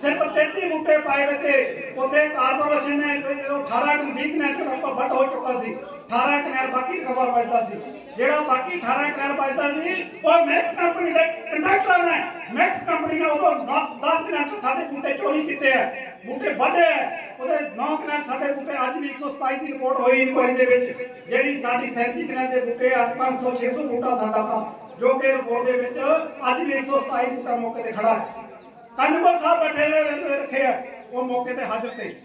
ਸਿਰਫ 33 ਬੂਟੇ ਪਾਏ ਵੇ ਤੇ ਉੱਥੇ ਕਾਰਪੋਰੇਸ਼ਨ ਨੇ ਜਦੋਂ 18 20 ਕਨੈਲ ਆਪਾਂ ਵੱਢ ਹੋ ਚੁੱਕਾ ਸੀ 18 ਕਨੈਲ ਬਾਕੀ ਕਬਰ ਵੱਜਦਾ ਸੀ। ਜਿਹੜਾ ਬਾਕੀ 18 ਕਨੈਲ ਵੱਜਦਾ ਸੀ, ਉਹ ਮੈਕਸ ਕੰਪਨੀ ਦੇ ਕੰਡਕਟਰ ਨੇ। ਮੈਕਸ ਕੰਪਨੀ ਨੇ ਉਦੋਂ 10 ਕਨੈਲ ਸਾਡੇ ਬੂਟੇ ਚੋਰੀ ਕੀਤੇ ਆ। ਬੂਟੇ ਵੱਢੇ ਉਹਦੇ 9 ਕਨੈਲ ਸਾਡੇ ਬੂਟੇ, ਅੱਜ ਵੀ 127 ਦੀ ਰਿਪੋਰਟ ਹੋਈ ਇਨਕੁਆਇਰੀ ਦੇ ਵਿੱਚ। ਜਿਹੜੀ ਸਾਡੀ 37 ਕਨੈਲ ਦੇ ਬੂਟੇ ਆ 500 600 ਬੂਟਾ ਸਾਡਾ ਤਾਂ, ਜੋ ਕਿ ਰਿਪੋਰਟ ਦੇ ਵਿੱਚ ਅੱਜ ਵੀ 127 ਬੂਟਾ ਮੌਕੇ ਤੇ ਖੜਾ ਹੈ। ਕੰਨਗੋ ਸਾਹਿਬ ਬੈਠੇ ਨੇ ਰਹਿੰਦੇ ਰੱਖੇ ਆ। ਉਹ ਮੌਕੇ ਤੇ ਹਾਜ਼ਰ ਤੇ।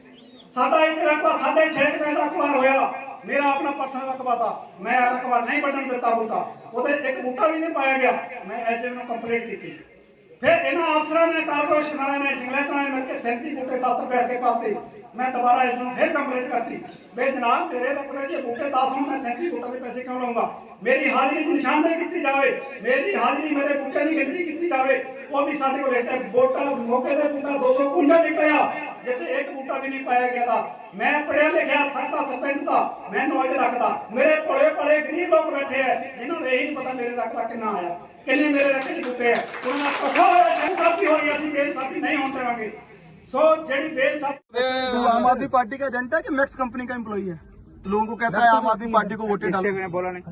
ਸਾਡਾ ਇੱਕ ਰਕਬਾ, ਸਾਡੇ 6 ਕਨੈਲ ਦਾ ਅਖਬਾਰ ਹੋਇਆ। ਮੇਰਾ ਆਪਣਾ ਪਰਸਨਲ ਰਕਬਾ ਤਾਂ। ਮੈਂ ਇਹ ਰਕਬਾ ਨਹੀਂ ਵੱਢਣ ਦਿੱਤਾ ਬੂਟਾ ਉਹਦੇ ਇੱਕ ਬੂਟਾ ਵੀ ਨਹੀਂ ਪਾਇਆ ਗਿਆ। ਮੈਂ ਐਜੇ ਨੂੰ ਕੰਪਲੇਂਟ ਕੀਤੀ। ਫਿਰ ਇਹਨਾਂ ਅਫਸਰਾਂ ਨੇ, ਕਾਰਪੋਰੇਸ਼ਨ ਵਾਲਿਆਂ ਨੇ ਜੰਗਲਾਤ ਨੇ ਮਿਲ ਕੇ 37 ਬੂਟੇ ਦਫ਼ਤਰ ਬੈਠ ਕੇ ਪਾਤੇ। ਮੈਂ ਦੁਬਾਰਾ ਇਹਨੂੰ ਫਿਰ ਕੰਪਲੇਂਟ ਕਰਤੀ। ਬੇ ਜਨਾਬ, ਮੇਰੇ ਰਕਬੇ 'ਚ ਬੂਟੇ 10 ਹੋਣ ਮੈਂ 37 ਬੂਟੇ ਦੇ ਪੈਸੇ ਕਿਉਂ ਲਵਾਂਗਾ ਮੇਰੀ ਹਾਜ਼ਰੀ ਦੀ ਨਿਸ਼ਾਨਦੇਹੀ ਕੀਤੀ ਜਾਵੇ। ਮੇਰੀ ਹਾਜ਼ਰੀ ਮੇਰੇ ਬੂਟੇ ਦੀ ਗਿਣਤੀ ਕੀਤੀ ਜਾਵੇ। ਉਹ ਵੀ ਸਾਡੇ ਕੋਲ ਰੇਟ ਬੂਟਾ ਮੌਕੇ ਤੇ ਬੂਟਾ 251 ਨਿਕਲਿਆ। ਜਿੱਥੇ ਇੱਕ ਬੂਟਾ ਵੀ ਨਹੀਂ ਪਾਇਆ ਗਿਆ ਤਾਂ ਮੈਂ ਪੜਿਆ ਲਿਖਿਆ, ਸਾਡਾ ਸਰਪੰਚ ਦਾ ਮੈਂ ਨੌਲੇਜ ਰੱਖਦਾ। ਮੇਰੇ ਭਲੇ ਭਲੇ ਗਰੀਬ ਲੋਕ ਬੈਠੇ ਆ, ਜਿਨ੍ਹਾਂ ਨੂੰ ਇਹ ਨਹੀਂ ਪਤਾ ਮੇਰੇ ਰਕਬਾ ਕਿੰਨਾ ਆਇਆ। ਕਿੰਨੇ ਮੇਰੇ ਰਕਬੇ 'ਚ ਬੂਟੇ ਆ। ਉਹਨਾਂ ਦਾ ਪਤਾ ਹੋਇਆ ਬੇਇਨਸਾਫੀ ਹੋਈ, ਅਸੀਂ ਬੇਇਨਸਾਫੀ ਨਹੀਂ ਹੋਣ ਦੇਵਾਂਗੇ। सो जेडी बेल साहब तो आम आदमी पार्टी का एजेंट है कि मैक्स कंपनी का एम्प्लॉई है? तो लोगों को कहता है आम आदमी पार्टी को वोटे डालो। बोला नहीं?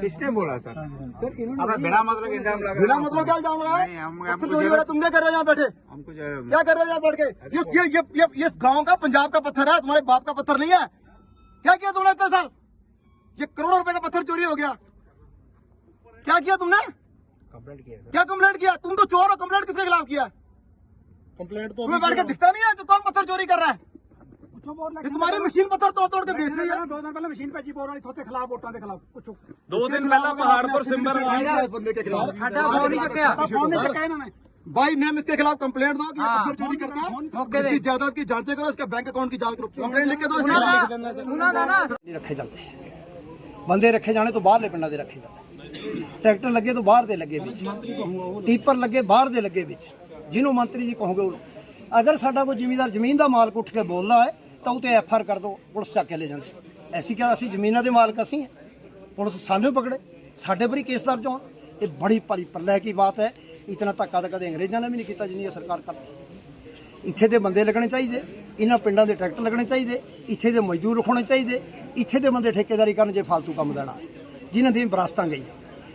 किसने बोला सर? सर बिना मतलब इल्ज़ाम लगा बिना मतलब क्या जाम लगा? चोरी तो वाला तुम क्या कर रहे हो यहाँ बैठे? हमको क्या कर रहे हो यहाँ बैठ के? ये ये ये ये गाँव का पंजाब का पत्थर है तुम्हारे बाप का पत्थर नहीं है? क्या किया तुमने इतना साल? ये करोड़ों रुपए का पत्थर चोरी हो गया। क्या किया तुमने? कंप्लेंट किया क्या कंप्लेंट किया? तुम तो चोर हो कंप्लेंट किसके खिलाफ किया? कंप्लेंट तो तुम्हें बैठ के दिखता नहीं है कि कौन पत्थर चोरी कर रहा है ये तुम्हारी मशीन पत्थर तोड़ तोड़ के बेच रही है ਦੋ ਦਿਨ ਪਹਿਲਾਂ ਮਸ਼ੀਨ ਭੇਜੀ ਬੋਲ ਰਹੀ ਥੋਤੇ ਖਿਲਾਫ ਵੋਟਾਂ ਦੇ ਖਿਲਾਫ ਪੁੱਛੋ ਦੋ ਦਿਨ ਪਹਿਲਾਂ ਪਹਾੜਪੁਰ ਸਿੰਬਰ इस बंदे के खिलाफ ਸਾਡਾ ਫੋਨ ਨਹੀਂ ਚੱਕਿਆ ਫੋਨ ਨਹੀਂ ਚੱਕਿਆ ਇਹਨਾਂ ਨੇ भाई नेम इसके खिलाफ कंप्लेंट दो कि ये हाँ। पत्थर चोरी करता है मौके इसकी पे। जायदाद की जांच करो इसके बैंक अकाउंट की जांच करो कंप्लेंट लिख के दो इसके खिलाफ। ਉਹਨਾਂ ਦਾ ਨਾ ਨਹੀਂ ਰੱਖੇ ਜਾਂਦੇ ਬੰਦੇ ਰੱਖੇ ਜਾਣੇ ਤੋਂ ਬਾਹਰਲੇ ਪਿੰਡਾਂ ਦੇ ਰੱਖੇ ਜਾਂਦੇ ਟਰੈਕਟਰ ਲੱਗੇ ਤੋਂ ਬਾਹਰ ਦੇ ਲੱਗੇ ਵਿੱਚ ਟੀਪਰ ਲੱਗੇ ਬਾਹਰ ਦੇ ਲੱਗੇ ਵਿੱਚ ਜਿਹਨੂੰ ਮੰਤਰੀ ਜੀ ਕਹੋਗੇ ਉਹਨੂੰ। ਅਗਰ ਸਾਡਾ ਕੋਈ ਜ਼ਿਮੀਦਾਰ ਜ਼ਮੀਨ ਦਾ ਮਾਲਕ ਉੱਠ ਕੇ ਬੋਲਦਾ ਹੈ, ਤਾਂ ਉਹ ਤੇ ਐਫ ਆਰ ਕਰ ਦੋ, ਪੁਲਿਸ ਚੱਕ ਕੇ ਲੈ ਜਾਂਦੀ। ਐਸੀ ਕਿਹਾ ਅਸੀਂ ਜ਼ਮੀਨਾਂ ਦੇ ਮਾਲਕ ਅਸੀਂ ਹਾਂ। ਪੁਲਿਸ ਸਾਨੂੰ ਪਕੜੇ। ਸਾਡੇ ਪਰ ਹੀ ਕੇਸ ਦਰਜ ਹੋਣ। ਇਹ ਬੜੀ ਭਾਰੀ ਪਰਲੇ ਕੀ ਬਾਤ ਹੈ। ਇਤਨਾ ਧੱਕਾ ਤਾਂ ਕਦੇ ਅੰਗਰੇਜ਼ਾਂ ਨੇ ਵੀ ਨਹੀਂ ਕੀਤਾ ਜਿੰਨੀ ਸਰਕਾਰ ਕਰਦੀ ਇੱਥੇ ਦੇ ਬੰਦੇ ਲੱਗਣੇ ਚਾਹੀਦੇ। ਇਹਨਾਂ ਪਿੰਡਾਂ ਦੇ ਟਰੈਕਟਰ ਲੱਗਣੇ ਚਾਹੀਦੇ। ਇੱਥੇ ਦੇ ਮਜ਼ਦੂਰ ਹੋਣੇ ਚਾਹੀਦੇ। ਇੱਥੇ ਦੇ ਬੰਦੇ ਠੇਕੇਦਾਰੀ ਕਰਨ ਜੇ ਫालतू ਕੰਮ ਦੇਣਾ। ਜਿਨ੍ਹਾਂ ਦੀਆਂ ਵਿਰਾਸਤਾਂ ਗਈਆਂ।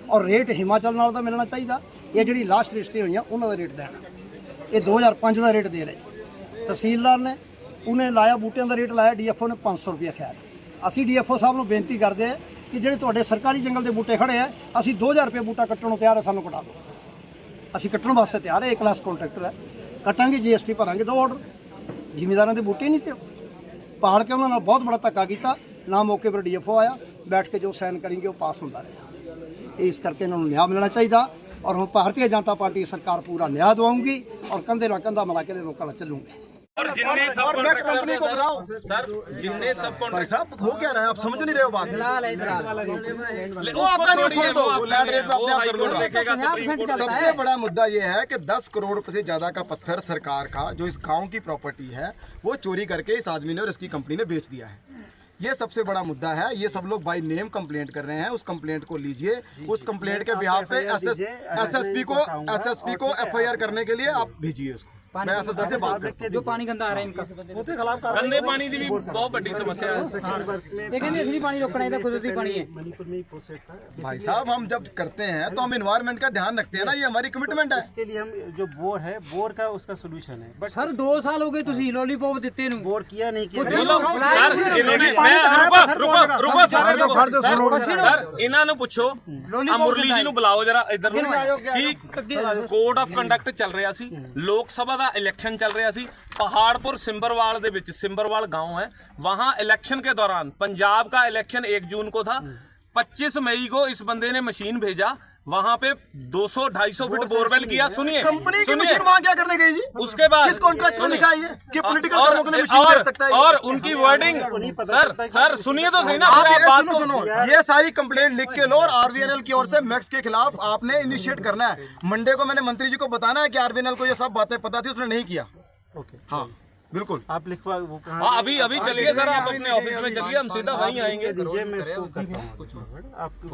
ਔਰ ਰੇਟ ਹਿਮਾਚਲ ਨਾਲ ਦਾ ਮਿਲਣਾ ਚਾਹੀਦਾ। ਇਹ ਜਿਹੜੀ ਲਾਸਟ ਰਜਿਸਟਰੀ ਹੋਈਆਂ, ਉਹਨਾਂ ਦਾ ਰੇਟ ਦੇਣਾ। ਇਹ 2005 ਦਾ ਰੇਟ ਦੇ ਰਹੇ। ਤਹਿਸੀਲਦਾਰ ਨੇ ਉਹਨੇ ਲਾਇਆ, ਬੂਟਿਆਂ ਦਾ ਰੇਟ ਲਾਇਆ, ਡੀਐਫਓ ਨੇ 500 ਰੁਪਏ ਖਿਆਲ ਅਸੀਂ ਡੀਐਫਓ ਸਾਹਿਬ ਨੂੰ ਬੇਨਤੀ ਕਰਦੇ ਆ ਕਿ ਜਿਹੜੇ ਤੁਹਾਡੇ ਸਰਕਾਰੀ ਜੰਗਲ ਦੇ ਬੂਟੇ ਖੜੇ ਆ, ਅਸੀਂ 2000 ਰੁਪਏ ਬੂਟਾ ਕੱਟਣ ਨੂੰ ਤਿਆਰ ਆ, ਸਾਨੂੰ ਕਟਾ ਦਿਓ। ਅਸੀਂ ਕੱਟਣ ਵਾਸਤੇ ਤਿਆਰ ਹੈ ਇੱਕ ਕਲਾਸ ਕੰਟਰੈਕਟਰ ਹੈ ਕਟਾਂਗੇ ਜੀਐਸਟੀ ਭਰਾਂਗੇ, ਦੋ ਆਰਡਰ ਜ਼ਿਮੀਦਾਰਾਂ ਦੇ ਬੂਟੇ ਨਹੀਂ ਤੇ ਪਾਲ ਕੇ ਉਹਨਾਂ ਨਾਲ ਬਹੁਤ ਬੜਾ ਧੱਕਾ ਕੀਤਾ। ਨਾ ਮੌਕੇ ਪਰ ਡੀਐਫਓ ਆਇਆ, ਬੈਠ ਕੇ ਜੋ ਸਾਈਨ ਕरेंगे ਉਹ ਪਾਸ ਹੁੰਦਾ ਰਿਹਾ। ਇਸ ਕਰਕੇ ਇਹਨਾਂ ਨੂੰ ਨਿਆਂ ਮਿਲਣਾ ਚਾਹੀਦਾ। ਔਰ ਹੁਣ ਭਾਰਤੀ ਜਨਤਾ ਪਾਰਟੀ ਸਰਕਾਰ ਪੂਰਾ ਨਿਆਂ ਦਵਾਉਂਗੀ ਔਰ ਕੰਧੇ ਨਾਲ ਕੰਧਾ ਮਿਲਾ ਕੇ ਲੋਕਾਂ ਨਾਲ ਚੱਲੂਗੇ और जितने सब और मैक्स कंपनी को बताओ सर जितने सब भाई साहब हो क्या रहा है आप समझ नहीं रहे हो बात दलाल है दलाल वो आपका नहीं छोड़ दो वो लैंड रेट पे अपने आप कर लो ना। देखेगा सुप्रीम कोर्ट सबसे बड़ा मुद्दा ये है कि 10 करोड़ रुपए से ज्यादा का पत्थर सरकार का जो इस गांव की प्रॉपर्टी है वो चोरी करके इस आदमी ने और इसकी कंपनी ने बेच दिया है ये सबसे बड़ा मुद्दा है ये सब लोग बाई नेम कंप्लेंट कर रहे हैं उस कंप्लेंट को लीजिए उस कंप्लेंट के बिहार पे एसएस एसएसपी को एसएसपी को एफआईआर करने के लिए आप भेजिए उसको मैं ऐसा जैसे बात करता जो पानी गंदा आ रहा है इनका ਉਹਦੇ ਖਿਲਾਫ ਕਾਰਵਾਈ ਗੰਦੇ ਪਾਣੀ ਦੀ ਵੀ ਬਹੁਤ ਵੱਡੀ ਸਮੱਸਿਆ ਹੈ लेकिन असली पानी रोकना है तो कुदरती पानी है मणिपुर में ही प्रोसेस था भाई साहब हम जब करते हैं तो हम इन्वायरमेंट का ध्यान रखते हैं ना ये हमारी कमिटमेंट है इसके लिए हम जो बोर है बोर का उसका सोल्यूशन है बट ਸਰ 2 ਸਾਲ ਹੋ ਗਏ ਤੁਸੀਂ ਲੋਲੀਪੌਪ ਦਿੱਤੇ ਨੂੰ बोर किया नहीं किया ਚਲੋ ਯਾਰ ਇਹਨਾਂ ਨੇ ਮੈਂ ਰੁਕੋ ਰੁਕੋ ਰੁਕੋ ਸਾਰੇ ਰੁਕੋ ਸਰ ਇਹਨਾਂ ਨੂੰ ਪੁੱਛੋ ਆ ਮੁਰਲੀ ਜੀ ਨੂੰ ਬੁਲਾਓ ਜਰਾ ਇੱਧਰ ਨੂੰ ਕੀ ਕੋਡ ਆਫ ਕੰਡਕਟ ਚੱਲ ਰਿਹਾ ਸੀ ਲੋਕ ਸਭਾ ਦਾ ਇਲੈਕਸ਼ਨ ਚੱਲ ਰਿਹਾ ਸੀ पहाड़पुर सिम्बरवाल ਦੇ ਵਿੱਚ सिम्बरवाल गांव है वहां इलेक्शन के दौरान पंजाब का इलेक्शन 1 जून को था 25 मई को इस बंदे ने मशीन भेजा वहाँ पे 200 250 फीट बोरवेल किया सुनिए कंपनी की मशीन वहाँ क्या करने गई जी? उसके बाद किस कॉन्ट्रैक्ट में लिखा है कि पॉलिटिकल और, कामों के लिए मशीन और, सकता है और उनकी वर्डिंग सर सर सुनिए तो सही ना आप ये बात सुनो सुनो ये सारी कंप्लेंट लिख के लो और आरवीएनएल की ओर से मैक्स के खिलाफ आपने इनिशिएट करना है। मंडे को मैंने मंत्री जी को बताना है कि आरवीएनएल को ये सब बातें पता थी उसने नहीं किया। हाँ। बिल्कुल। आप लिखवा वो कहाँ हाँ अभी अभी चलिए सर आप अपने ऑफ़िस में चलिए हम सीधा वहीं आएँगे। हूँ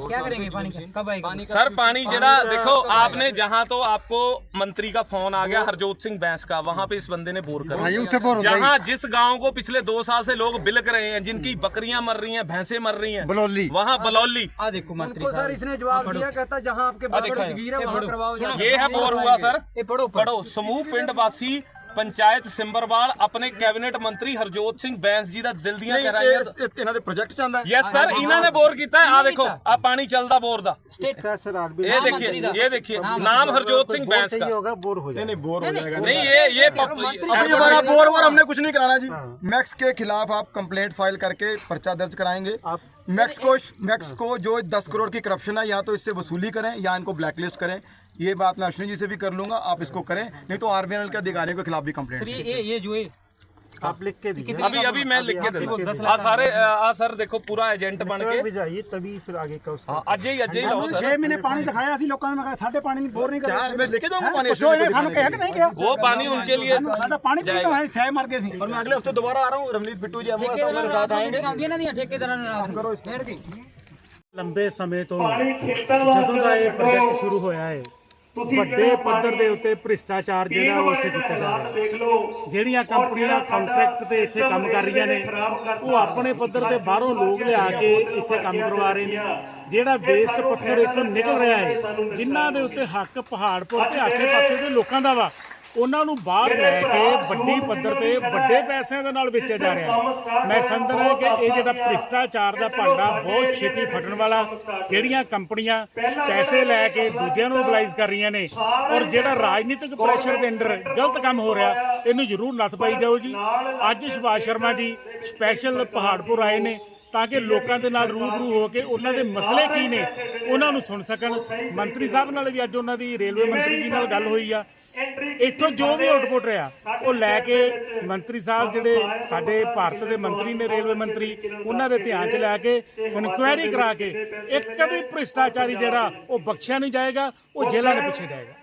क्या करेंगे पानी कब आएगी? सर पानी जरा देखो आपने जहाँ तो आपको मंत्री का फ़ोन आ गया हरजोत सिंह बैंस का वहाँ पे इस बंदे ने बोर कर। जहाँ जिस गाँव को पिछले दो साल से लोग बिलक रहे हैं जिनकी बकरियाँ मर रही हैं भैंसे मर रही हैं बलौली। वहाँ बलौली। देखो मंत्री सर इसने जवाब दिया कहता जहाँ आपके है। ये है बोर हुआ सर। पढ़ो पढ़ो। समूह पिंड वासी ਪੰਚਾਇਤ ਸਿੰਬਰਵਾਲ ਆਪਣੇ ਕੈਬਨਿਟ ਮੰਤਰੀ ਹਰਜੋਤ ਸਿੰਘ ਬੈਂਸ ਜੀ ਦਾ ਦਿਲ ਦੀਆਂ नहीं, ਗਹਿਰਾਈਆਂ ये- ये- ਇਹਨਾਂ ਦੇ ਪ੍ਰੋਜੈਕਟ ਚਾਹੁੰਦਾ ਹੈ ਯੈਸ ਸਰ ਇਹਨਾਂ ਨੇ ਬੋਰ ਕੀਤਾ ਹੈ ਆ ਦੇਖੋ ਆ ਪਾਣੀ ਚੱਲਦਾ ਬੋਰ ਦਾ इसका सर आरबी ये देखिए ये देखिए नाम हरजोत सिंह बैंस का सही होगा बोर हो नहीं जाएगा नहीं बोर हो जाएगा नहीं ये ये पप- अभी हमारा बोर वोर हमने कुछ नहीं कराना जी मैक्स के खिलाफ आप कंप्लेंट फाइल करके पर्चा दर्ज कराएंगे मैक्स को मैक्स को जो 10 करोड़ की करप्शन है या तो इससे वसूली करें या इनको ब्लैकलिस्ट करें ये बात मैं अश्विनी जी से भी कर लूंगा आप इसको करें नहीं तो आरबीएनएल के अधिकारियों के खिलाफ भी कंप्लेंट ये ये ये जो है आप लिख के दीजिए अभी अभी मैं लिख के देता आ सारे आ सर देखो पूरा एजेंट बन के भी जाइए तभी फिर आगे का उसका हाँ ਅੱਜ ਹੀ ਅੱਜ ਹੀ ਲਾਓ ਸਰ 6 ਮਹੀਨੇ ਪਾਣੀ ਦਿਖਾਇਆ ਸੀ ਲੋਕਾਂ ਨੂੰ ਮੈਂ ਕਿਹਾ ਸਾਡੇ ਪਾਣੀ ਨਹੀਂ ਬੋਰ ਨਹੀਂ क्या ਕਰਦੇ मैं लेके जाऊंगा पानी ਪੁੱਛੋ ਇਹਨੇ ਸਾਨੂੰ ਕਿਹਾ ਕਿ ਨਹੀਂ ਕਿਹਾ वो पानी उनके लिए ਸਾਡਾ ਪਾਣੀ ਪੀਣ ਨੂੰ ਹੈ ਸਹਿ ਮਰ ਗਏ ਸੀ और मैं अगले हफ्ते दोबारा आ रहा हूँ रवनीत बिट्टू जी हमारे साथ मेरे साथ आएंगे ਆਉਂਦੀਆਂ ਨਾ ਦੀਆਂ ਠੇਕੇਦਾਰਾਂ ਨੂੰ ਰਾਤ ਨੂੰ ਫੇਰ ਦੀ ਲੰਬੇ ਸਮੇਂ ਤੋਂ ਜਦੋਂ ਦਾ ਇਹ ਪ੍ਰੋਜੈਕਟ ਸ਼ੁਰੂ ਹੋਇਆ ਹੈ ਵੱਡੇ ਪੱਧਰ ਦੇ ਉੱਤੇ ਭ੍ਰਿਸ਼ਟਾਚਾਰ ਜਿਹੜਾ ਉਹ ਇੱਥੇ ਕੀਤਾ ਜਾ ਰਿਹਾ। ਜਿਹੜੀਆਂ ਕੰਪਨੀਆਂ ਕੰਟਰੈਕਟ ਤੇ ਇੱਥੇ ਕੰਮ ਕਰ ਰਹੀਆਂ ਨੇ ਉਹ ਆਪਣੇ ਪੱਧਰ ਤੇ ਬਾਹਰੋਂ ਲੋਕ ਲਿਆ ਕੇ ਇੱਥੇ ਕੰਮ ਕਰਵਾ ਰਹੇ ਨੇ। ਜਿਹੜਾ ਵੇਸਟ ਪੱਥਰ ਇੱਥੋਂ ਨਿਕਲ ਰਿਹਾ ਹੈ ਜਿਨ੍ਹਾਂ ਦੇ ਉੱਤੇ ਹੱਕ ਪਹਾੜਪੁਰ ਤੇ ਆਸੇ-ਪਾਸੇ ਦੇ ਲੋਕਾਂ ਦਾ ਵਾ। ਉਹਨਾਂ ਨੂੰ ਬਾਹਰ ਲੈ ਕੇ ਵੱਡੀ ਪੱਧਰ ਤੇ ਵੱਡੇ ਪੈਸਿਆਂ ਦੇ ਨਾਲ ਵੇਚਿਆ ਜਾ ਰਿਹਾ ਹੈ। ਮੈਂ ਸਮਝਦਾ ਕਿ ਇਹ ਜਿਹੜਾ ਭ੍ਰਿਸ਼ਟਾਚਾਰ ਦਾ ਭਾਂਡਾ ਬਹੁਤ ਛੇਤੀ ਫਟਣ ਵਾਲਾ ਜਿਹੜੀਆਂ ਕੰਪਨੀਆਂ ਪੈਸੇ ਲੈ ਕੇ ਦੂਜਿਆਂ ਨੂੰ ਮੋਬਿਲਾਈਜ਼ ਕਰ ਰਹੀਆਂ ਨੇ ਔਰ ਜਿਹੜਾ ਰਾਜਨੀਤਿਕ ਪ੍ਰੈਸ਼ਰ ਦੇ ਅੰਡਰ ਗਲਤ ਕੰਮ ਹੋ ਰਿਹਾ ਇਹਨੂੰ ਜ਼ਰੂਰ ਨੱਥ ਪਾਈ ਜਾਓ ਜੀ। ਅੱਜ ਸੁਭਾਸ਼ ਸ਼ਰਮਾ ਜੀ ਸਪੈਸ਼ਲ ਪਹਾੜਪੁਰ ਆਏ ਨੇ ਤਾਂ ਕਿ ਲੋਕਾਂ ਦੇ ਨਾਲ ਰੂਬਰੂ ਹੋ ਕੇ ਉਹਨਾਂ ਦੇ ਮਸਲੇ ਕੀ ਨੇ ਉਹਨਾਂ ਨੂੰ ਸੁਣ ਸਕਣ। ਮੰਤਰੀ ਸਾਹਿਬ ਨਾਲ ਵੀ ਅੱਜ ਉਹਨਾਂ ਦੀ ਰੇਲਵੇ ਮੰਤਰੀ ਜੀ ਨਾਲ ਗੱਲ ਹੋਈ ਆ। ਇੱਥੋਂ ਜੋ ਵੀ ਆਊਟਪੁੱਟ ਰਿਹਾ ਉਹ ਲੈ ਕੇ ਮੰਤਰੀ ਸਾਹਿਬ ਜਿਹੜੇ ਸਾਡੇ ਭਾਰਤ ਦੇ ਮੰਤਰੀ ਨੇ ਰੇਲਵੇ ਮੰਤਰੀ ਉਹਨਾਂ ਦੇ ਧਿਆਨ 'ਚ ਲੈ ਕੇ ਇਨਕੁਆਇਰੀ ਕਰਾ ਕੇ ਇੱਕ ਵੀ ਭ੍ਰਿਸ਼ਟਾਚਾਰੀ ਜਿਹੜਾ ਉਹ ਬਖਸ਼ਿਆ ਨਹੀਂ ਜਾਏਗਾ ਉਹ ਜੇਲ੍ਹਾਂ ਦੇ ਪਿੱਛੇ ਜਾਏਗਾ।